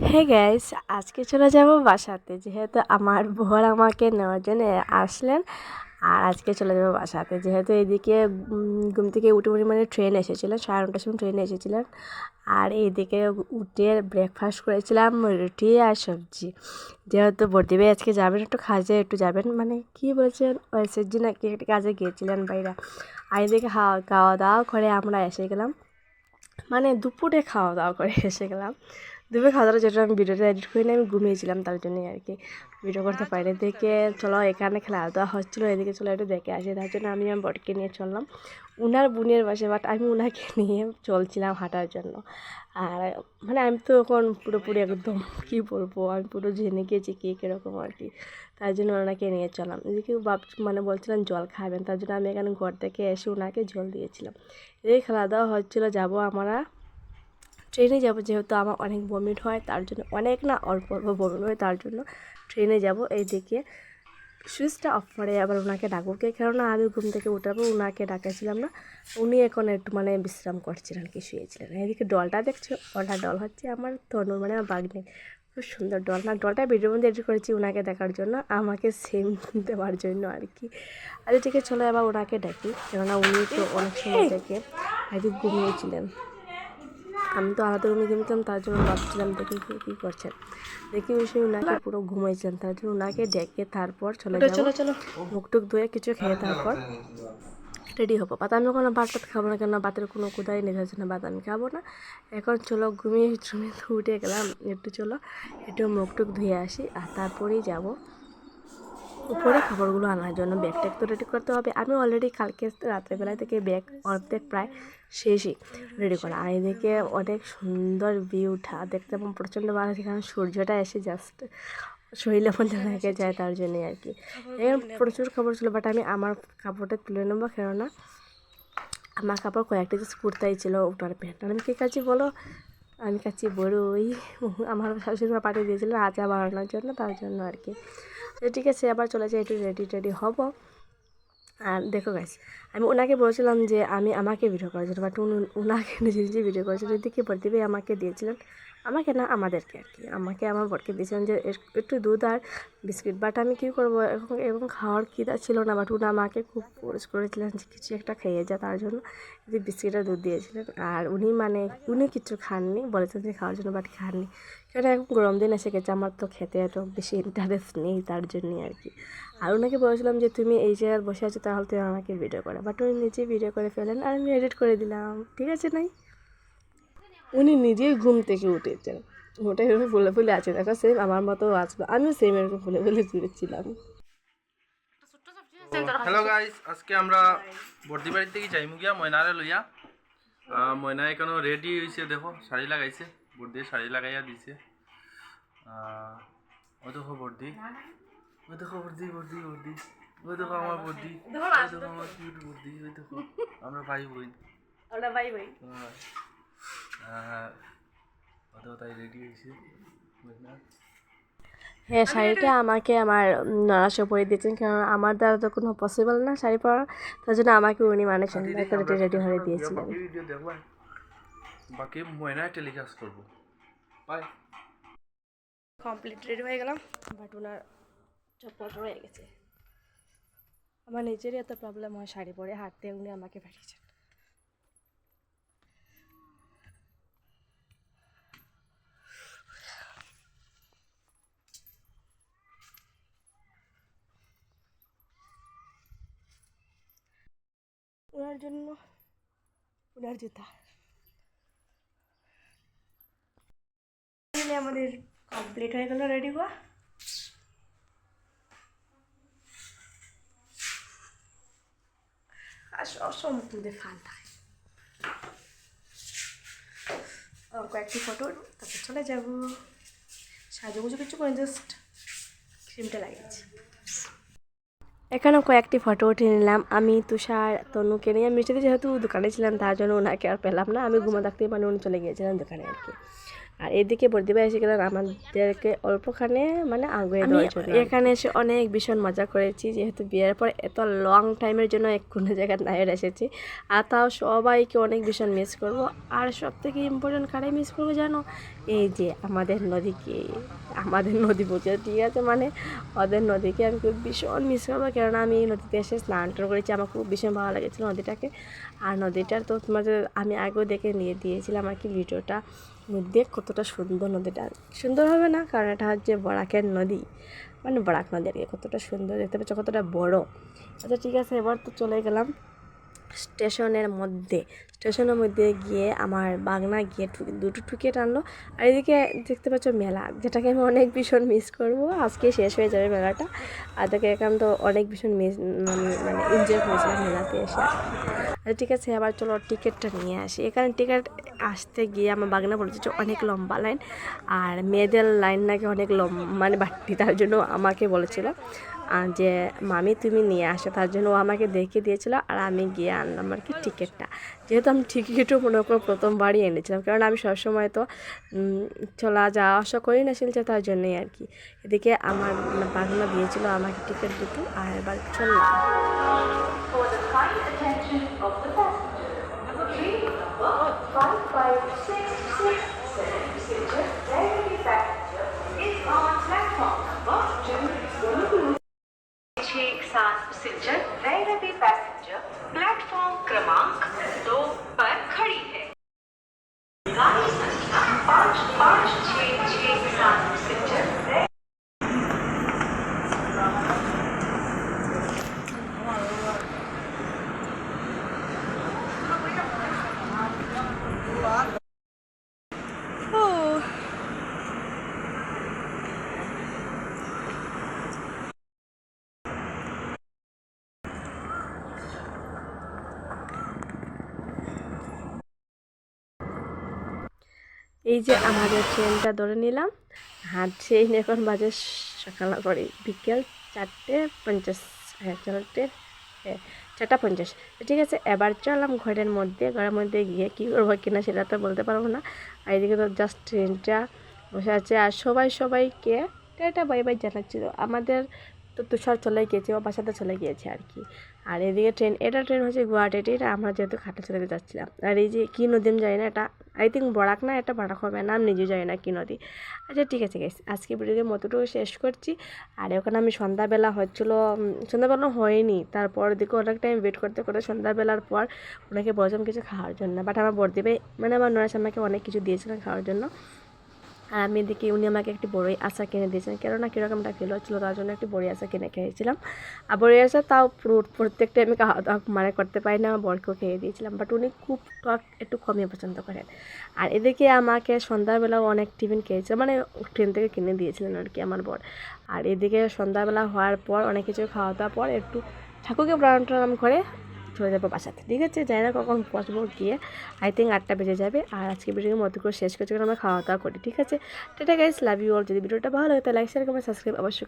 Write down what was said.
Hey guys আজকে চলে যাব বাসাতে। যেহেতু আমার বর আমাকে নেওয়ার জন্য আসলেন, আর আজকে চলে যাব বাসাতে। যেহেতু এদিকে ঘুম থেকে উঠে উঠে মানে ট্রেন এসেছিলেন, সাড়ে নটার সময় ট্রেনে এসেছিলেন। আর এদিকে উঠে ব্রেকফাস্ট করেছিলাম, রুটি আর সবজি। যেহেতু বর্দিবে আজকে যাবেন, একটু কাজে একটু যাবেন মানে কি বলছেন ওএসএসজি না কি একটা কাজে গিয়েছিলেন বাইরা আর এদিকে খাওয়া দাওয়া করে আমরা এসে গেলাম। মানে দুপুরে খাওয়া দাওয়া করে এসে গেলাম। দুপুরে খাওয়া দাওয়া যেটা আমি ভিডিওটা এডিট করি আমি ঘুমিয়েছিলাম তার জন্যই আর কি ভিডিও করতে পারি দেখে চলো, এখানে খেলা দাওয়া হচ্ছিল, এদিকে চলো একটু দেখে আসি। তার জন্য আমি আমার বটকে নিয়ে চললাম। উনার বোনের বাসে বাট আমি উনাকে নিয়ে চলছিলাম হাঁটার জন্য। আর মানে আমি তো এখন পুরোপুরি একদম, কী বলব, আমি পুরো জেনে গিয়েছি কে কীরকম আর কি। তার জন্য ওনাকে নিয়ে চললাম। এদিকে ভাব মানে বলছিলাম, জল খাবেন। তার জন্য আমি এখানে ঘর থেকে এসে ওনাকে জল দিয়েছিলাম। এই খাওয়া দাওয়া হচ্ছিল, যাব আমরা ট্রেনে যাব যেহেতু আমার অনেক বমিট হয়, তার জন্য অনেক না অল্প অল্প বমিট হয়, তার জন্য ট্রেনে যাব। এইদিকে সুইচটা অফ করে আবার ওনাকে ডাকবো। কে কেননা আমি ঘুম থেকে উঠাবো ওনাকে ডাকাছিলাম না। উনি এখন একটু মানে বিশ্রাম করছিলেন কি, শুয়েছিলেন। এদিকে ডলটা দেখছ? ওটা ডল হচ্ছে আমার তনুর মানে আমার বাগনে। খুব সুন্দর ডল। না, ডলটা ভিডিওর মধ্যে এডিট করেছি ওনাকে দেখার জন্য, আমাকে সেম দেওয়ার জন্য আর কি। আচ্ছা ঠিক আছে, চলো এবার ওনাকে ডাকি। কেননা উনি তো অনেক সময় থেকে হয়তো ঘুমিয়েছিলেন। আমি তো আলাদা রুমে ঘুমিয়েছিলাম তার জন্য ভাবছিলাম দেখি কী কী করছেন দেখি সে ওনাকে পুরো ঘুমাইছিলেন তার জন্য ওনাকে ডেকে তারপর চলে যাব। চলো মুখ টুক ধুয়ে কিছু খেয়ে তারপর রেডি হব। ভাত আমি কোনো ভাত খাব না কেন বাতের কোনো কোদাই নেই যাচ্ছে না ভাত আমি খাব না। এখন চলো ঘুমিয়ে ঘুমিয়ে উঠে গেলাম একটু চলো একটু মুখ টুক ধুয়ে আসি আর তারপরেই যাব। উপরে খাবারগুলো আনার জন্য ব্যাগ ট্যাগ তো রেডি করতে হবে। আমি অলরেডি কালকে রাত্রেবেলা থেকে ব্যাগ অর্ধেক প্রায় শেষই রেডি করা। আর এদিকে অনেক সুন্দর ভিউটা দেখতে প্রচণ্ড ভালো কারণ সূর্যটা এসে জাস্ট শরীরে মধ্যে লেগে যায় তার জন্যই আর কি। এখানে প্রচুর খাবার ছিল বাট আমি আমার কাপড়টা তুলে নেব, কেননা আমার কাপড় কয়েকটা জাস্ট কুর্তাই ছিল, ওটার প্যান্ট। আমি কী কাছি বলো আমি কাছে বড় ওই আমার শাশুড়ি মা পাঠিয়ে দিয়েছিলেন আচা বাড়ানোর জন্য, তার জন্য আর কি। তো ঠিক আছে আবার চলে যাই একটু রেডি টেডি হব। আর দেখো গাইস আমি ওনাকে বলেছিলাম যে আমি আমাকে ভিডিও করার জন্য বাট উনি ওনাকে নিজে নিজে ভিডিও করেছিল পড়ে প্রদীপে আমাকে দিয়েছিলেন। আমাকে না, আমাদেরকে আর কি। আমাকে আমার বরকে দিয়েছিলেন যে একটু দুধ আর বিস্কিট। বাট আমি কী করব? এখন এবং খাওয়ার খিদা ছিল না। বাট উনি আমাকে খুব ফোর্স করেছিলেন যে, কিছু একটা খেয়ে যা। তার জন্য যে বিস্কিট আর দুধ দিয়েছিলেন। আর উনি মানে উনি কিছু খাননি, বলেছেন যে, খাওয়ার জন্য বাট খাননি। কারণ এখন গরম দিন এসে গেছে। আমার তো খেতে এত বেশি ইন্টারেস্ট নেই তার জন্যই আর কি। আর ওনাকে বলেছিলাম যে, তুমি এই জায়গায় বসে আছো, তাহলে তুমি আমাকে ভিডিও করে। বাট উনি নিজেই ভিডিও করে ফেলেন। আর আমি এডিট করে দিলাম। ঠিক আছে, নাই? উনি নিজেই ঘুম থেকে উঠেছেন। ওটা এরকম ফুলে ফুলে আছে। দেখো সেম আমার মতো আসবে আমিও সেম এরকম ফুলে ফুলে ঘুরেছিলাম। হ্যালো গাইস আজকে আমরা বর্দি বাড়ির থেকে যাইমু গিয়া ময়নারে লইয়া। ময়না এখানে রেডি হয়েছে দেখো শাড়ি লাগাইছে। বর্দি শাড়ি লাগাইয়া দিছে। ওই দেখো বর্দি। ওই দেখো বর্দি বর্দি বর্দি। ওই দেখো আমার বর্দি। ওই দেখো আমার কিউট বর্দি ওই দেখো। আমরা ভাই বোন। ওটা বাই বাই ময়না হ্যাঁ শাড়িটা আমাকে আমার নরাশো পরে দিয়েছেন কারণ আমার দ্বারা তো কোনো পসিবল না শাড়ি পরা তার জন্য আমাকে উনি মানে সুন্দর করে রেডি হয়ে দিয়েছিলেন। বাকি বাকি ময়নায় টেলিকাস্ট করব। বাই কমপ্লিট রেডি হয়ে গেলাম বাট ওনার চপ্পল রয়ে গেছে। আমার নিজেরই এত প্রবলেম হয় শাড়ি পরে হাঁটতে উনি আমাকে পাঠিয়েছেন। ওনার জন্য ওনার জুতা। আমাদের কমপ্লিট হয়ে গেল রেডি হওয়া? কয়েকটি ফটো তারপর চলে যাব। সাজুগুজু কিছু করে জাস্ট ক্রিমটা লাগিয়েছি। এখানেও কয়েকটি ফটো উঠে নিলাম। আমি তুষার তনুকে নিয়ে। মিষ্টিতে যেহেতু দোকানে ছিলাম তার জন্য ওনাকে আর পেলাম না। আমি ঘুমা থাকতেই মানে উনি চলে গিয়েছিলেন দোকানে আর কি। আর এদিকে বর্দিবা এসে গেলেন আমাদেরকে অল্পখানে মানে আগুয়ে এখানে এসে অনেক ভীষণ মজা করেছি যেহেতু বিয়ের পর এত লং টাইমের জন্য এক কোনো জায়গায় নায়ের এসেছি। আর তাও সবাইকে অনেক ভীষণ মিস করব। আর সব থেকে ইম্পর্টেন্ট কারে মিস করব জানো? এই যে আমাদের নদীকে। আমাদের নদী বলছে, ঠিক আছে মানে ওদের নদীকে আমি খুব ভীষণ মিস করব। কেননা আমি নদীতে এসে স্নান টান করেছি, আমার খুব ভীষণ ভালো লেগেছিলো নদীটাকে। আর নদীটার তো তোমাদের আমি আগেও দেখে নিয়ে দিয়েছিলাম আর কি ভিডিওটা মধ্যে কতটা সুন্দর নদীটা। সুন্দর হবে না? কারণ এটা হচ্ছে বরাকের নদী। মানে বরাক নদী আর কি, কতটা সুন্দর দেখতে পাচ্ছ, কতটা বড়। আচ্ছা ঠিক আছে, এবার তো চলে গেলাম। স্টেশনের মধ্যে স্টেশনের মধ্যে গিয়ে আমার বাগনা গিয়ে দুটো ঠুকে টানলো। আর এদিকে দেখতে পাচ্ছ মেলা, যেটাকে আমি অনেক ভীষণ মিস করব। আজকে শেষ হয়ে যাবে মেলাটা। আর দেখে এখন তো অনেক ভীষণ মিস মানে মানে এনজয় করেছিলাম মেলাতে এসে। আচ্ছা ঠিক আছে, আবার চলো টিকিটটা নিয়ে আসি। এখানে টিকিট আসতে গিয়ে আমার বাগনা বলেছে যে অনেক লম্বা লাইন আর মেয়েদের লাইন নাকি অনেক লম্বা মানে বাড়তি, তার জন্য আমাকে বলেছিল। আর যে মামি তুমি নিয়ে আসো, তার জন্য ও আমাকে দেখে দিয়েছিল আর আমি গিয়ে আনলাম আর কি টিকিটটা। যেহেতু আমি টিকিটও মনে করো প্রথমবারই এনেছিলাম, কারণ আমি সবসময় তো চলা যাওয়া আসা করি না শিলচে তার জন্যই আর কি। এদিকে আমার বাগনা দিয়েছিল আমাকে টিকিট দিতে আর এবার চললাম। এই যে আমাদের ট্রেনটা ধরে নিলাম। ট্রেন এখন বাজে সকাল করে বিকেল চারটে পঞ্চাশ হ্যাঁ চারটে হ্যাঁ চারটা পঞ্চাশ। ঠিক আছে, এবার চললাম ঘরের মধ্যে। ঘরের মধ্যে গিয়ে কী করব কিনা সেটা তো বলতে পারব না। আর এদিকে তো জাস্ট ট্রেনটা বসে আছে। আর সবাই সবাইকে এটা বাই বাই জানাচ্ছিল। আমাদের তো তুষার চলে গিয়েছে, ও বাসাতে চলে গিয়েছে আর কি। আর এদিকে ট্রেন, এটা ট্রেন হচ্ছে গুয়াহাটি, এটা আমরা যেহেতু খাটা চলে যাচ্ছিলাম। আর এই যে কী নদী আমি জানি না, এটা আই থিঙ্ক বরাক না, এটা বরাক হবে না, আমি নিজেও জানি না কী নদী। আচ্ছা ঠিক আছে গেছি আজকে ভিডিওকে মতটুকু শেষ করছি। আর ওখানে আমি সন্ধ্যাবেলা হচ্ছিল সন্ধ্যাবেলা হয়নি, তারপর দিকে অনেক টাইম ওয়েট করতে করতে সন্ধ্যাবেলার পর ওনাকে বলছিলাম কিছু খাওয়ার জন্য। বাট আমার বর্দিবে মানে আমার নরাস আমাকে অনেক কিছু দিয়েছিলেন খাওয়ার জন্য। আর আমি এদিকে উনি আমাকে একটি বড়ই আচার কিনে দিয়েছেন। কেননা কীরকমটা ফিল হচ্ছিল তার জন্য একটি বড়ি আচার কিনে খেয়েছিলাম। আর বড়ি আচার তাও পুরো প্রত্যেকটা আমি খাওয়া দাওয়া মানে করতে পারি না, বরকেও খেয়ে দিয়েছিলাম। বাট উনি খুব টক একটু কমই পছন্দ করেন। আর এদিকে আমাকে সন্ধ্যাবেলাও অনেক টিফিন খেয়েছে মানে ট্রেন থেকে কিনে দিয়েছিলেন আর কি আমার বর। আর এদিকে সন্ধ্যাবেলা হওয়ার পর অনেক কিছু খাওয়া দাওয়ার পর একটু ঠাকুরকে প্রণাম টনাম করে চলে যাব বাসাতে ঠিক আছে? যাই না কখন বসবো গিয়ে। আই থিঙ্ক আটটা বেজে যাবে আর আজকে ভিডিওর মতো করে শেষ করছি আমরা খাওয়া দাওয়া করি, ঠিক আছে? Tata guys love you all যদি ভিডিওটা ভালো লাগে তাহলে লাইক শেয়ার কমেন্ট সাবস্ক্রাইব অবশ্যই